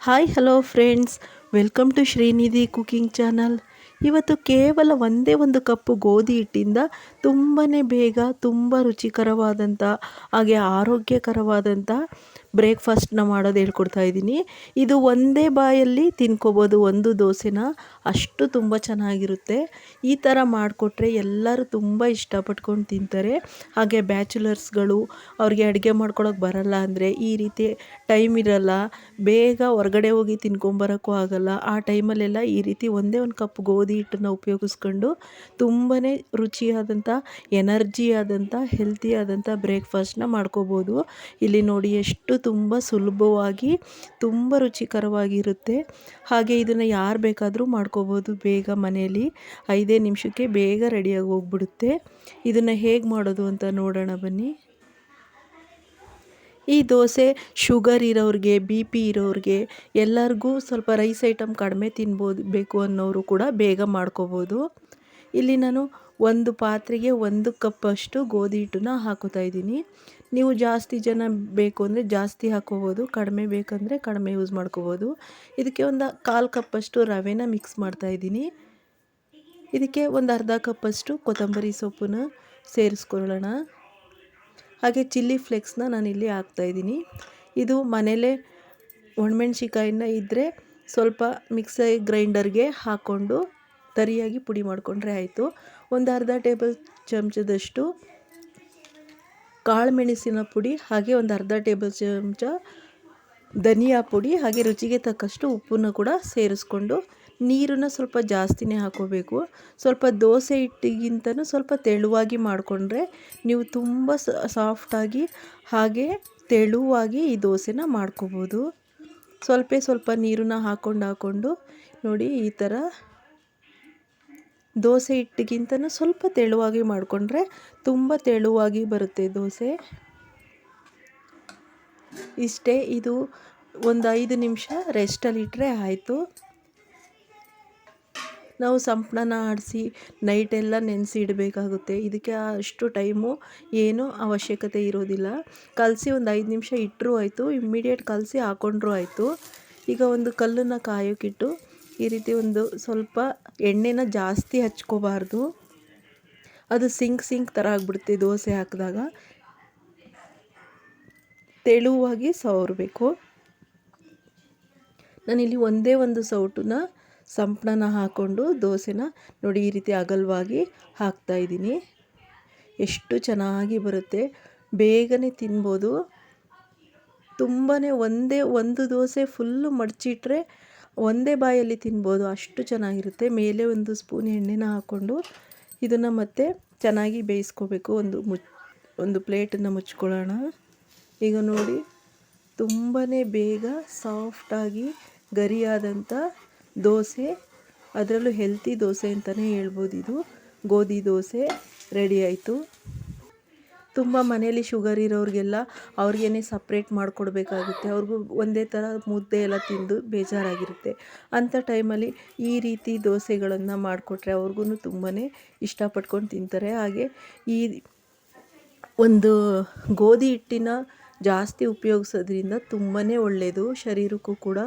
Hi hello friends. Welcome to Srinidhi cooking channel. ಇವತ್ತು ಕೇವಲ ಒಂದೇ ಒಂದು ಕಪ್ಪು ಗೋಧಿ ಹಿಟ್ಟಿಂದ ತುಂಬಾ ಬೇಗ, ತುಂಬ ರುಚಿಕರವಾದಂಥ ಹಾಗೆ ಆರೋಗ್ಯಕರವಾದಂಥ ಬ್ರೇಕ್ಫಾಸ್ಟ್ನ ಮಾಡೋದು ಹೇಳ್ಕೊಡ್ತಾ ಇದ್ದೀನಿ. ಇದು ಒಂದೇ ಬಾಯಲ್ಲಿ ತಿನ್ಕೋಬೋದು, ಒಂದು ದೋಸೆನ. ಅಷ್ಟು ತುಂಬ ಚೆನ್ನಾಗಿರುತ್ತೆ. ಈ ಥರ ಮಾಡಿಕೊಟ್ರೆ ಎಲ್ಲರೂ ತುಂಬ ಇಷ್ಟಪಟ್ಕೊಂಡು ತಿಂತಾರೆ. ಹಾಗೆ ಬ್ಯಾಚುಲರ್ಸ್ಗಳು ಅವ್ರಿಗೆ ಅಡುಗೆ ಮಾಡ್ಕೊಳಕ್ಕೆ ಬರಲ್ಲ ಅಂದರೆ ಈ ರೀತಿ ಟೈಮ್ ಇರಲ್ಲ. ಬೇಗ ಹೊರಗಡೆ ಹೋಗಿ ತಿನ್ಕೊಂಬರೋಕ್ಕೂ ಆಗಲ್ಲ. ಆ ಟೈಮಲ್ಲೆಲ್ಲ ಈ ರೀತಿ ಒಂದೇ ಒಂದು ಕಪ್ ಗೋಧಿ ಹಿಟ್ಟನ್ನು ಉಪಯೋಗಿಸ್ಕೊಂಡು ತುಂಬಾ ರುಚಿಯಾದಂಥ ಎನರ್ಜಿ ಆದಂಥ ಹೆಲ್ತಿ ಆದಂಥ ಬ್ರೇಕ್ಫಾಸ್ಟ್ನ ಮಾಡ್ಕೋಬೋದು. ಇಲ್ಲಿ ನೋಡಿ ಎಷ್ಟು ತುಂಬ ಸುಲಭವಾಗಿ, ತುಂಬ ರುಚಿಕರವಾಗಿರುತ್ತೆ. ಹಾಗೆ ಇದನ್ನು ಯಾರು ಬೇಕಾದರೂ ಮಾಡ್ಕೋಬೋದು ಬೇಗ ಮನೆಯಲ್ಲಿ. ಐದೇ ನಿಮಿಷಕ್ಕೆ ಬೇಗ ರೆಡಿಯಾಗಿ ಹೋಗ್ಬಿಡುತ್ತೆ. ಇದನ್ನು ಹೇಗೆ ಮಾಡೋದು ಅಂತ ನೋಡೋಣ ಬನ್ನಿ. ಈ ದೋಸೆ, ಶುಗರ್ ಇರೋರಿಗೆ ಬಿ ಪಿ ಇರೋರಿಗೆ ಎಲ್ಲರಿಗೂ ಸ್ವಲ್ಪ ರೈಸ್ ಐಟಮ್ ಕಡಿಮೆ ತಿನ್ಬೋದು, ಬೇಕು ಅನ್ನೋರು ಕೂಡ ಬೇಗ ಮಾಡ್ಕೋಬೋದು. ಇಲ್ಲಿ ನಾನು ಒಂದು ಪಾತ್ರೆಗೆ ಒಂದು ಕಪ್ಪಷ್ಟು ಗೋಧಿ ಹಿಟ್ಟನ್ನ ಹಾಕೋತಾ ಇದ್ದೀನಿ. ನೀವು ಜಾಸ್ತಿ ಜನ ಬೇಕು ಅಂದರೆ ಜಾಸ್ತಿ ಹಾಕೋಬೋದು, ಕಡಿಮೆ ಬೇಕಂದರೆ ಕಡಿಮೆ ಯೂಸ್ ಮಾಡ್ಕೋಬೋದು. ಇದಕ್ಕೆ ಒಂದು ಕಾಲು ಕಪ್ಪಷ್ಟು ರವೆನ ಮಿಕ್ಸ್ ಮಾಡ್ತಾ ಇದ್ದೀನಿ. ಇದಕ್ಕೆ ಒಂದು ಅರ್ಧ ಕಪ್ಪಷ್ಟು ಕೊತ್ತಂಬರಿ ಸೊಪ್ಪನ್ನ ಸೇರಿಸ್ಕೊಳ್ಳೋಣ. ಹಾಗೆ ಚಿಲ್ಲಿ ಫ್ಲೇಕ್ಸ್ನ ನಾನಿಲ್ಲಿ ಹಾಕ್ತಾಯಿದ್ದೀನಿ ಇದು ಮನೇಲೆ ಒಣಮೆಣ್ಸಿಕಾಯಿನ ಇದ್ದರೆ ಸ್ವಲ್ಪ ಮಿಕ್ಸೈ ಗ್ರೈಂಡರ್ಗೆ ಹಾಕ್ಕೊಂಡು ತರಿಯಾಗಿ ಪುಡಿ ಮಾಡಿಕೊಂಡ್ರೆ ಆಯಿತು. ಒಂದು ಅರ್ಧ ಟೇಬಲ್ ಚಮಚದಷ್ಟು ಕಾಳು ಮೆಣಸಿನ ಪುಡಿ, ಹಾಗೆ ಒಂದು ಅರ್ಧ ಟೇಬಲ್ ಚಮಚ ಧನಿಯಾ ಪುಡಿ, ಹಾಗೆ ರುಚಿಗೆ ತಕ್ಕಷ್ಟು ಉಪ್ಪನ್ನು ಕೂಡ ಸೇರಿಸ್ಕೊಂಡು ನೀರನ್ನು ಸ್ವಲ್ಪ ಜಾಸ್ತಿನೇ ಹಾಕೋಬೇಕು. ಸ್ವಲ್ಪ ದೋಸೆ ಹಿಟ್ಟಿಗಿಂತನೂ ಸ್ವಲ್ಪ ತೆಳುವಾಗಿ ಮಾಡಿಕೊಂಡ್ರೆ ನೀವು ತುಂಬ ಸಾಫ್ಟಾಗಿ ಹಾಗೆ ತೆಳುವಾಗಿ ಈ ದೋಸೆನ ಮಾಡ್ಕೋಬೋದು. ಸ್ವಲ್ಪ ಸ್ವಲ್ಪ ನೀರನ್ನ ಹಾಕ್ಕೊಂಡು ಹಾಕ್ಕೊಂಡು ನೋಡಿ ಈ ಥರ ದೋಸೆ ಹಿಟ್ಟಿಗಿಂತನೂ ಸ್ವಲ್ಪ ತೆಳುವಾಗಿ ಮಾಡಿಕೊಂಡ್ರೆ ತುಂಬ ತೆಳುವಾಗಿ ಬರುತ್ತೆ ದೋಸೆ. ಇಷ್ಟೇ, ಇದು ಒಂದು ಐದು ನಿಮಿಷ ರೆಸ್ಟಲ್ಲಿಟ್ಟರೆ ಆಯಿತು. ನಾವು ಸಂಪ್ಳನ ಆಡಿಸಿ ನೈಟೆಲ್ಲ ನೆನೆಸಿ ಇಡಬೇಕಾಗುತ್ತೆ. ಇದಕ್ಕೆ ಅಷ್ಟು ಟೈಮು ಏನೂ ಅವಶ್ಯಕತೆ ಇರೋದಿಲ್ಲ. ಕಲಸಿ ಒಂದು ಐದು ನಿಮಿಷ ಇಟ್ಟರೂ ಆಯಿತು, ಇಮ್ಮಿಡಿಯೇಟ್ ಕಲಸಿ ಹಾಕ್ಕೊಂಡ್ರೂ ಆಯಿತು. ಈಗ ಒಂದು ಕಲ್ಲನ್ನು ಕಾಯೋಕ್ಕಿಟ್ಟು ಈ ರೀತಿ ಒಂದು ಸ್ವಲ್ಪ ಎಣ್ಣೆನ ಜಾಸ್ತಿ ಹಚ್ಕೋಬಾರ್ದು. ಅದು ಸಿಂಕ್ ಸಿಂಕ್ ಥರ ಆಗಿಬಿಡುತ್ತೆ ದೋಸೆ ಹಾಕಿದಾಗ. ತೆಳುವಾಗಿ ಸವರಬೇಕು. ನಾನಿಲ್ಲಿ ಒಂದೇ ಒಂದು ಸೌಟನ್ನ ಸಂಪಳನ ಹಾಕ್ಕೊಂಡು ದೋಸೆನ ನೋಡಿ ಈ ರೀತಿ ಅಗಲವಾಗಿ ಹಾಕ್ತಾಯಿದ್ದೀನಿ ಎಷ್ಟು ಚೆನ್ನಾಗಿ ಬರುತ್ತೆ. ಬೇಗನೆ ತಿನ್ಬೋದು. ತುಂಬಾ ಒಂದೇ ಒಂದು ದೋಸೆ ಫುಲ್ಲು ಮಡಚಿಟ್ರೆ ಒಂದೇ ಬಾಯಲ್ಲಿ ತಿನ್ಬೋದು. ಅಷ್ಟು ಚೆನ್ನಾಗಿರುತ್ತೆ. ಮೇಲೆ ಒಂದು ಸ್ಪೂನ್ ಎಣ್ಣೆನ ಹಾಕ್ಕೊಂಡು ಇದನ್ನು ಮತ್ತೆ ಚೆನ್ನಾಗಿ ಬೇಯಿಸ್ಕೋಬೇಕು. ಒಂದು ಮುಚ್ ಒಂದು ಪ್ಲೇಟನ್ನು ಮುಚ್ಕೊಳ್ಳೋಣ. ಈಗ ನೋಡಿ ತುಂಬಾ ಬೇಗ ಸಾಫ್ಟಾಗಿ ಗರಿಯಾದಂಥ ದೋಸೆ, ಅದರಲ್ಲೂ ಹೆಲ್ತಿ ದೋಸೆ ಅಂತಲೇ ಹೇಳ್ಬೋದು ಇದು. ಗೋಧಿ ದೋಸೆ ರೆಡಿ ಆಯಿತು. ತುಂಬ ಮನೇಲಿ ಶುಗರ್ ಇರೋರಿಗೆಲ್ಲ ಅವ್ರಿಗೇನೆ ಸಪ್ರೇಟ್ ಮಾಡಿಕೊಡ್ಬೇಕಾಗುತ್ತೆ. ಅವ್ರಿಗೂ ಒಂದೇ ಥರ ಮುದ್ದೆ ಎಲ್ಲ ತಿಂದು ಬೇಜಾರಾಗಿರುತ್ತೆ. ಅಂಥ ಟೈಮಲ್ಲಿ ಈ ರೀತಿ ದೋಸೆಗಳನ್ನು ಮಾಡಿಕೊಟ್ರೆ ಅವ್ರಿಗೂ ತುಂಬಾ ಇಷ್ಟಪಟ್ಕೊಂಡು ತಿಂತಾರೆ. ಹಾಗೆ ಈ ಒಂದು ಗೋಧಿ ಹಿಟ್ಟಿನ ಜಾಸ್ತಿ ಉಪಯೋಗಿಸೋದ್ರಿಂದ ತುಂಬಾ ಒಳ್ಳೆಯದು ಶರೀರಕ್ಕೂ ಕೂಡ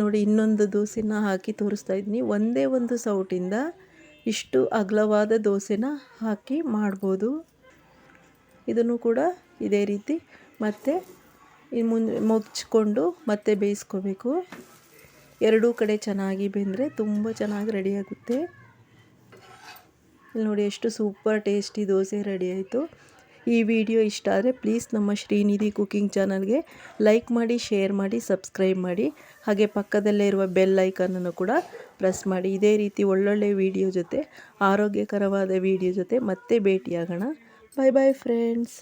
ನೋಡಿ ಇನ್ನೊಂದು ದೋಸೆನ ಹಾಕಿ ತೋರಿಸ್ತಾ ಇದ್ದೀನಿ. ಒಂದೇ ಒಂದು ಸೌಟಿಂದ ಇಷ್ಟು ಅಗಲವಾದ ದೋಸೆನ ಹಾಕಿ ಮಾಡ್ಬೋದು. ಇದನ್ನು ಕೂಡ ಇದೇ ರೀತಿ ಮತ್ತೆ ಮುನ್, ಮುಚ್ಕೊಂಡು ಮತ್ತೆ ಬೇಯಿಸ್ಕೋಬೇಕು. ಎರಡೂ ಕಡೆ ಚೆನ್ನಾಗಿ ಬೆಂದರೆ ತುಂಬ ಚೆನ್ನಾಗಿ ರೆಡಿಯಾಗುತ್ತೆ ಇಲ್ಲಿ ನೋಡಿ ಎಷ್ಟು ಸೂಪರ್ ಟೇಸ್ಟಿ ದೋಸೆ ರೆಡಿ ಆಯಿತು. ಈ ವಿಡಿಯೋ ಇಷ್ಟ ಆದರೆ ಪ್ಲೀಸ್ ನಮ್ಮ ಶ್ರೀನಿಧಿ ಕುಕಿಂಗ್ ಚಾನಲ್ಗೆ ಲೈಕ್ ಮಾಡಿ, ಶೇರ್ ಮಾಡಿ, ಸಬ್ಸ್ಕ್ರೈಬ್ ಮಾಡಿ. ಹಾಗೆ ಪಕ್ಕದಲ್ಲೇ ಇರುವ ಬೆಲ್ ಐಕನನ್ನು ಕೂಡ ಪ್ರೆಸ್ ಮಾಡಿ. ಇದೇ ರೀತಿ ಒಳ್ಳೊಳ್ಳೆ ವಿಡಿಯೋ ಜೊತೆ, ಆರೋಗ್ಯಕರವಾದ ವಿಡಿಯೋ ಜೊತೆ ಮತ್ತೆ ಭೇಟಿಯಾಗೋಣ. ಬಾಯ್ ಬಾಯ್ ಫ್ರೆಂಡ್ಸ್